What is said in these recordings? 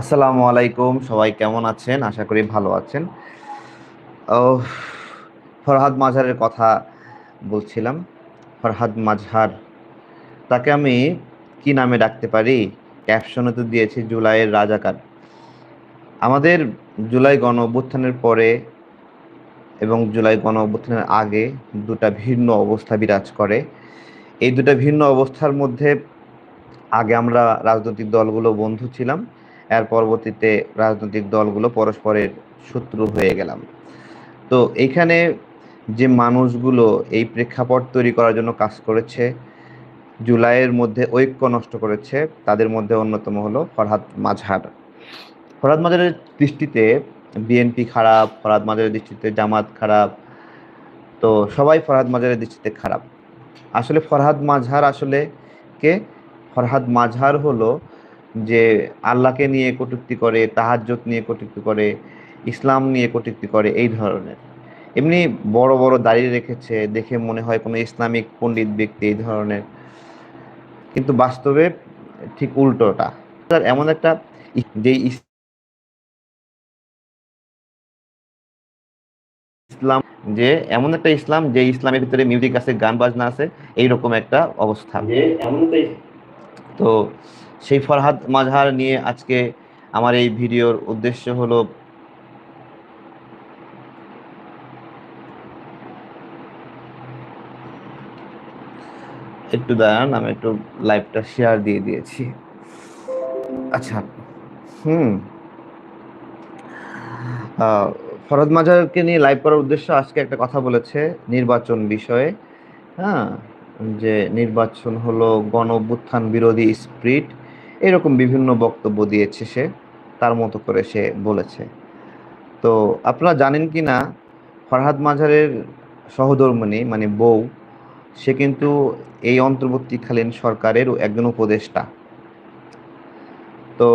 আসসালামু আলাইকুম, সবাই কেমন আছেন? আশা করি ভালো আছেন। ও ফরহাদ মাঝহারের কথা বলছিলাম। ফরহাদ মাঝহার, তাকে আমি কি নামে ডাকতে পারি? ক্যাপশনে তো দিয়েছি জুলাইয়ের রাজাকার। আমাদের জুলাই গণ অভ্যুত্থানের পরে এবং জুলাই গণ অভ্যুত্থানের আগে দুটা ভিন্ন অবস্থা বিরাজ করে। এই দুটা ভিন্ন অবস্থার মধ্যে আগে আমরা রাজনৈতিক দলগুলো বন্ধু ছিলাম। এর পরবর্তীতে রাজনৈতিক দলগুলো পরস্পরের শত্রু হয়ে গেলাম। তো এইখানে যে মানুষগুলো এই প্রেক্ষাপট তৈরি করার জন্য কাজ করেছে, জুলাইয়ের মধ্যে ঐক্য নষ্ট করেছে, তাদের মধ্যে অন্যতম হলো ফরহাদ মাঝহার ফরহাদ মাঝহারের দৃষ্টিতে বিএনপি খারাপ, ফরহাদ মাঝহারের দৃষ্টিতে জামাত খারাপ, তো সবাই ফরহাদ মাঝহারের দৃষ্টিতে খারাপ। আসলে ফরহাদ মাঝহার আসলে কে? ফরহাদ মাঝহার হলো যে আল্লাহকে নিয়ে কটূক্তি করে তাহাজ্জত নিয়ে কটূক্তি করে ইসলাম নিয়ে কটূক্তি করে এই ধরনের। এমনি বড় বড় দাঁড়িয়ে রেখেছে দেখে মনে হয় কোনো ইসলামিক পণ্ডিত ব্যক্তি এই ধরনের। কিন্তু বাস্তবে ঠিক উল্টোটা। তার এমন একটা যে ইসলাম যে এমন একটা ইসলাম যে ইসলামের ভিতরে মিউজিক আছে গান বাজনা আছে এইরকম একটা অবস্থা। তো সেই ফরহাদ মাঝহার নিয়ে আজকে আমার এই ভিডিওর উদ্দেশ্য হলো একটু দাঁড়ান, আমি একটু লাইভটা শেয়ার দিয়ে দিয়েছি। আচ্ছা হুম। ফরদ মাজারকে নিয়ে লাইভ করার উদ্দেশ্য আজকে একটা কথা বলেছে নির্বাচন বিষয়ে। হ্যাঁ যে নির্বাচন হলো গণ বিরোধী স্প্রিট এরকম বিভিন্ন বক্তব্য দিয়েছে সে, তার মতো করে সে বলেছে। তো আপনারা জানেন কি না, ফরহাদ মাঝারের সহধর্মিনী মানে বউ, সে কিন্তু এই অন্তর্বর্তীকালীন সরকারের একজন উপদেষ্টা। তো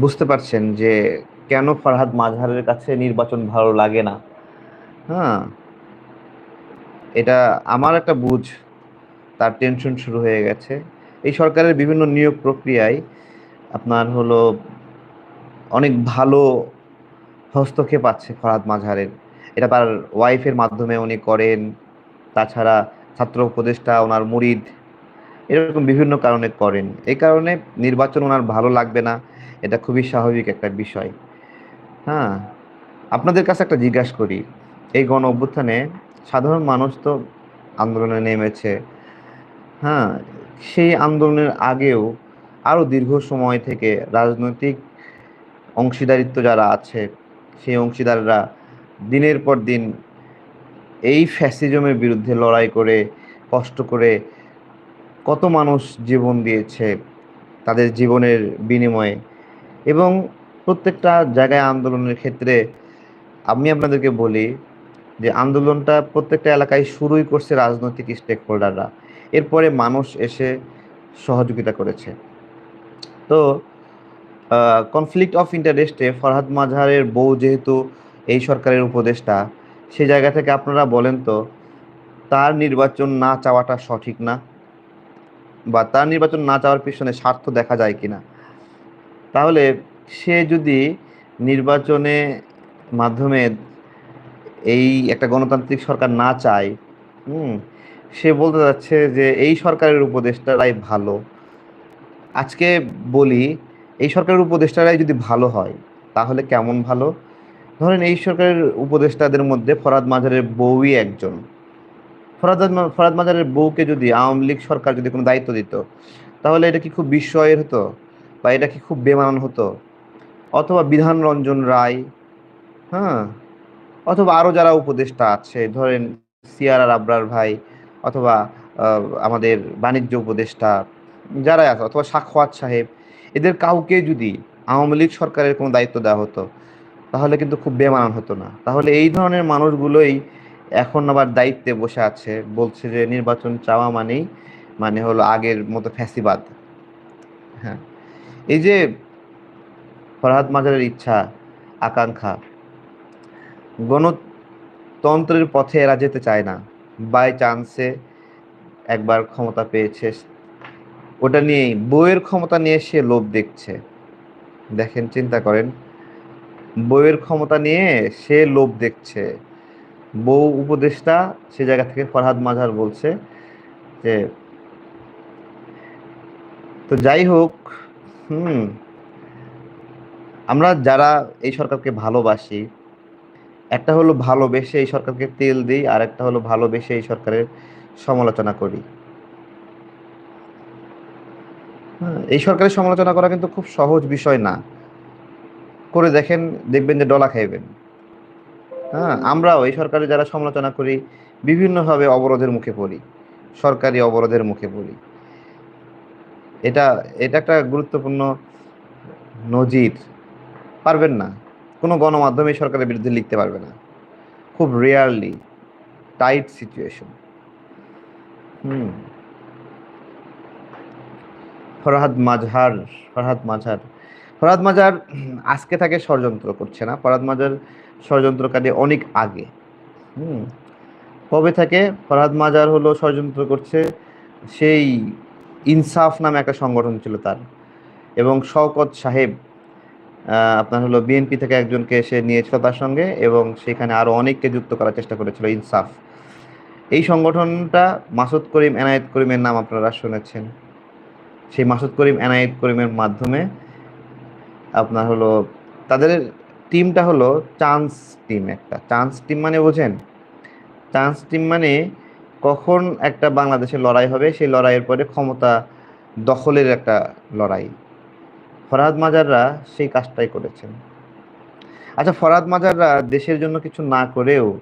বুঝতে পারছেন যে কেন ফরহাদ মাঝহারের কাছে নির্বাচন ভালো লাগে না? হ্যাঁ। এটা আমার একটা বুঝ, তার টেনশন শুরু হয়ে গেছে। এই সরকারের বিভিন্ন নিয়োগ প্রক্রিয়ায় আপনার হলো অনেক ভালো হস্তক্ষেপ আছে ফরহাদ মাঝারের এটা তার ওয়াইফের মাধ্যমে উনি করেন। তাছাড়া ছাত্র উপদেষ্টা ওনার মুরিদ এরকম বিভিন্ন কারণে করেন। এই কারণে নির্বাচন ওনার ভালো লাগবে না। এটা খুবই স্বাভাবিক একটা বিষয়। হ্যাঁ আপনাদের কাছে একটা জিজ্ঞাসা করি। এই গণ অভ্যুত্থানে সাধারণ মানুষ তো আন্দোলনে নেমেছে। হ্যাঁ সেই আন্দোলনের আগেও আরও দীর্ঘ সময় থেকে রাজনৈতিক অংশীদারিত্ব যারা আছে, সেই অংশীদাররা দিনের পর দিন এই ফ্যাসিজমের বিরুদ্ধে লড়াই করে, কষ্ট করে কত মানুষ জীবন দিয়েছে তাদের জীবনের বিনিময়ে। এবং প্রত্যেকটা জায়গায় আন্দোলনের ক্ষেত্রে আমি আপনাদেরকে বলি যে, আন্দোলনটা প্রত্যেকটা এলাকায় শুরুই করছে রাজনৈতিক স্টেক হোল্ডাররা এরপরে মানুষ এসে সহযোগিতা করেছে। তো কনফ্লিক্ট অফ ইন্টারেস্টে ফরহাদ মাঝহারের বউ যেহেতু এই সরকারের উপদেষ্টা সেই জায়গা থেকে আপনারা বলেন তো, তার নির্বাচন না চাওয়াটা সঠিক না? বা তার নির্বাচন না চাওয়ার পিছনে স্বার্থ দেখা যায় কি না তাহলে সে যদি নির্বাচনে মাধ্যমে এই একটা গণতান্ত্রিক সরকার না চায়, হুম সে বলতে যাচ্ছে যে, এই সরকারের উপদেষ্টারাই ভালো। আজকে বলি, এই সরকারের উপদেষ্টারাই যদি ভালো হয়, তাহলে কেমন ভালো? ধরেন এই সরকারের উপদেষ্টাদের মধ্যে ফরাদ মাজারের বউই একজন। ফরাদ ফরাদ মাজারের বউকে যদি আওয়ামী লীগ সরকার যদি কোনো দায়িত্ব দিত, তাহলে এটা কি খুব বিস্ময়ের হতো? বা এটা কি খুব বেমানান হতো? অথবা বিধান রঞ্জন রায় হ্যাঁ? অথবা আরও যারা উপদেষ্টা আছে, ধরেন সিয়ার আর আবরার ভাই অথবা আমাদের বাণিজ্য উপদেষ্টা যারাই আছে, অথবা সাক্ষাৎ সাহেব, এদের কাউকে যদি আওয়ামী লীগ সরকারের কোনো দায়িত্ব দেওয়া হতো, তাহলে কিন্তু খুব বেমানান হতো না। তাহলে এই ধরনের মানুষগুলোই এখন আবার দায়িত্বে বসে আছে, বলছে যে নির্বাচন চাওয়া মানেই মানে হলো আগের মতো ফ্যাসিবাদ। হ্যাঁ। এই যে ফরহাদ মাজারের ইচ্ছা, আকাঙ্ক্ষা, গণতন্ত্রের পথে এরা যেতে চায় না। বাই চান্সে একবার ক্ষমতা পেয়েছে। ওটা নিয়েই বইয়ের ক্ষমতা নিয়ে সে লোভ দেখছে। দেখেন, চিন্তা করেন। বইয়ের ক্ষমতা নিয়ে সে লোভ দেখছে। বউ উপদেষ্টা সে জায়গা থেকে ফরহাদ মাঝার বলছে যে, তো যাই হোক, হুম, আমরা যারা এই সরকারকে ভালোবাসি একটা হলো ভালোবেসে এই সরকারকে তেল দিই আর একটা হলো ভালোবেসে এই সরকারের সমালোচনা করি। হ্যাঁ, এই সরকারের সমালোচনা করা কিন্তু খুব সহজ বিষয় না। করে দেখেন দেখবেন যে ডলা খাইবেন। হ্যাঁ আমরাও এই সরকারের যারা সমালোচনা করি বিভিন্নভাবে অবরোধের মুখে পড়ি। সরকারি অবরোধের মুখে পড়ি। এটা এটা একটা গুরুত্বপূর্ণ নজির। পারবেন না। কোনো গণমাধ্যম সরকারের বিরুদ্ধে লিখতে পারবে না। খুব rarely tight situation hmm. Farhad Mazhar Farhad Mazhar. Farhad Mazhar আজকে তাকে ষড়যন্ত্র করছে না। ফরহাদ মাঝার ষড়যন্ত্রকারী অনেক আগে। হুম। কবে থাকে ফরহাদ মাজার হলো ষড়যন্ত্র করছে? সেই ইনসাফ নামে একটা সংগঠন ছিল তার। এবং শওকত সাহেব আপনার হলো বিএনপি থেকে একজনকে সে নিয়েছিল তার সঙ্গে এবং সেখানে আরও অনেককে যুক্ত করার চেষ্টা করেছিল, ইনসাফ। এই সংগঠনটা মাসুদ করিম, এনায়েত করিমের নাম আপনারা শুনেছেন। সেই মাসুদ করিম, এনায়েত করিমের মাধ্যমে আপনার হলো তাদের টিমটা হলো চান্স টিম একটা। চান্স টিম মানে বোঝেন, চান্স টিম মানে কখন একটা বাংলাদেশের লড়াই হবে, সেই লড়াইয়ের পরে ক্ষমতা দখলের একটা লড়াই। ফরহাদ মাজাররা সেই কাজটাই করেছেন। আচ্ছা ফরহাদ মাজাররা দেশের জন্য কিছু না করেও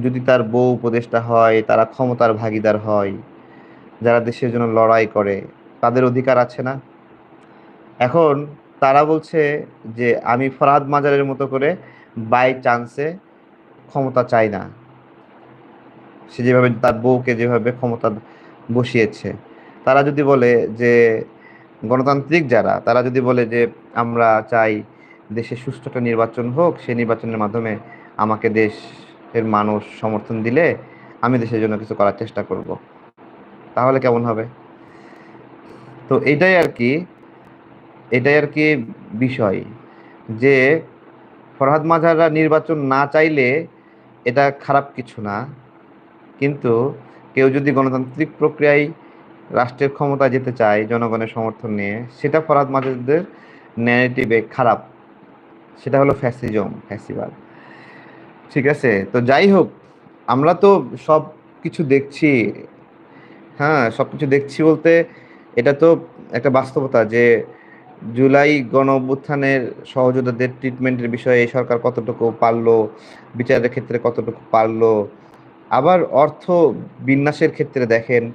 যদি তার বউ উপদেষ্টা হয়, তারা ক্ষমতার ভাগিদার হয়, যারা দেশের জন্য লড়াই করে, তাদের অধিকার আছে না? এখন তারা বলছে যে, আমি ফরহাদ মাজারের মতো করে বাই চান্সে ক্ষমতা চাই না। সে যেভাবে তার বউকে যেভাবে ক্ষমতা বসিয়েছে। তারা যদি বলে যে গণতান্ত্রিক যারা, তারা যদি বলে যে আমরা চাই দেশে সুস্থ একটা নির্বাচন হোক, সেই নির্বাচনের মাধ্যমে আমাকে দেশের মানুষ সমর্থন দিলে আমি দেশের জন্য কিছু করার চেষ্টা করব। তাহলে কেমন হবে? তো এটাই আর কি, এটাই আর কি বিষয় যে ফরহাদ মাঝাররা নির্বাচন না চাইলে এটা খারাপ কিছু না। কিন্তু কেউ যদি গণতান্ত্রিক প্রক্রিয়ায় রাষ্ট্রের ক্ষমতা যেতে চায়, জনগণের সমর্থন নিয়ে, সেটা ফরহাদ মাজারদের ন্যারেটিভে খারাপ। সেটা হলো ফ্যাসিজম ফ্যাসিবাদ ঠিক আছে? তো যাই হোক, আমরা তো সব কিছু দেখছি। হ্যাঁ সব কিছু দেখছি বলতে এটা তো একটা বাস্তবতা যে জুলাই গণ অভ্যুত্থানের সহযোদ্ধাদের ট্রিটমেন্টের বিষয়ে এই সরকার কতটুকু পারল, বিচারের ক্ষেত্রে কতটুকু পারল। আবার অর্থ বিন্যাসের ক্ষেত্রে দেখেন,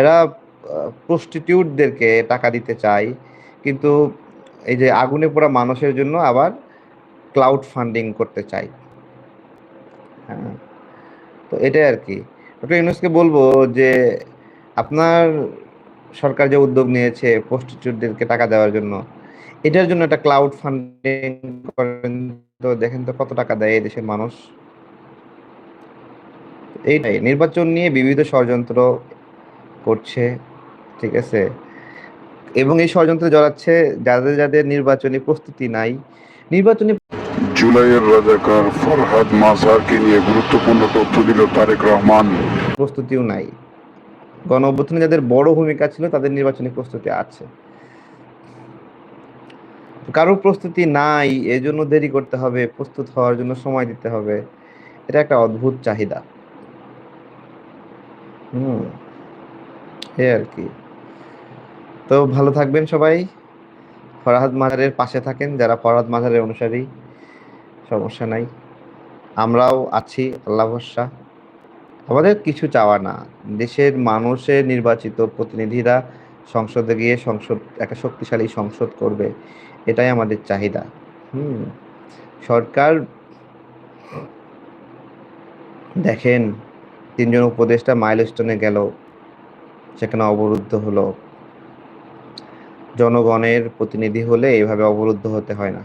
এরা প্রস্টিটিউটদেরকে টাকা দিতে চাই, কিন্তু এই যে আগুনে পোড়া মানুষের জন্য আবার ক্লাউড ফান্ডিং করতে চাই। হ্যাঁ তো এটাই আর কি। ডক্টর ইউনুসকে বলব যে আপনার সরকার যে উদ্যোগ নিয়েছে প্রস্টিটিউটদেরকে টাকা দেওয়ার জন্য, এটার জন্য একটা ক্লাউড ফান্ডিং করেন তো দেখেন তো কত টাকা দেয় এই দেশের মানুষ। এইটাই, নির্বাচন নিয়ে বিবিধ ষড়যন্ত্র করছে। ঠিক আছে? এবং এই ষড়যন্ত্রে জড়াচ্ছে যাদের যাদের নির্বাচনী প্রস্তুতি নাই। নির্বাচনী জুলাইয়ের রাজাকার ফরহাদ মাজারকে নিয়ে গুরুত্বপূর্ণ তথ্য দিল তারেক রহমান। প্রস্তুতিও নাই। গণ অভ্যুত্থানে যাদের বড় ভূমিকা ছিল তাদের নির্বাচনী প্রস্তুতি আছে। কারও প্রস্তুতি নাই এজন্য দেরি করতে হবে প্রস্তুত হওয়ার জন্য সময় দিতে হবে। এটা একটা অদ্ভুত চাহিদা। হুম এই আর কি। তো ভালো থাকবেন সবাই। ফরহাদ মাজারের পাশে থাকেন, যারা ফরহাদ মাজারের অনুসারী, সমস্যা নাই। আমরাও আছি, আল্লাহ ভরসা। আমাদের কিছু চাওয়া না। দেশের মানুষের নির্বাচিত প্রতিনিধিরা সংসদে গিয়ে সংসদ, একটা শক্তিশালী সংসদ করবে, এটাই আমাদের চাহিদা। হুম, সরকার দেখেন, তিনজন উপদেষ্টা মাইলস্টোনে গেল, সেখানে অবরুদ্ধ হলো। জনগণের প্রতিনিধি হলে এভাবে অবরুদ্ধ হতে হয় না।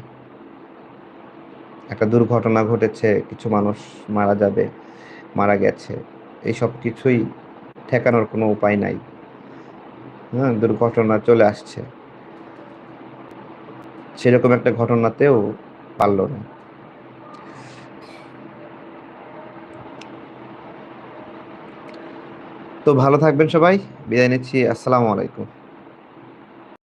একটা দুর্ঘটনা ঘটেছে, কিছু মানুষ মারা যাবে, মারা গেছে এই সব কিছুই ঠেকানোর কোনো উপায় নাই। হ্যাঁ দুর্ঘটনা চলে আসছে। সেরকম একটা ঘটনাতেও পারল না। তো ভালো থাকবেন সবাই, বিদায় নিচ্ছি, আসসালামু আলাইকুম।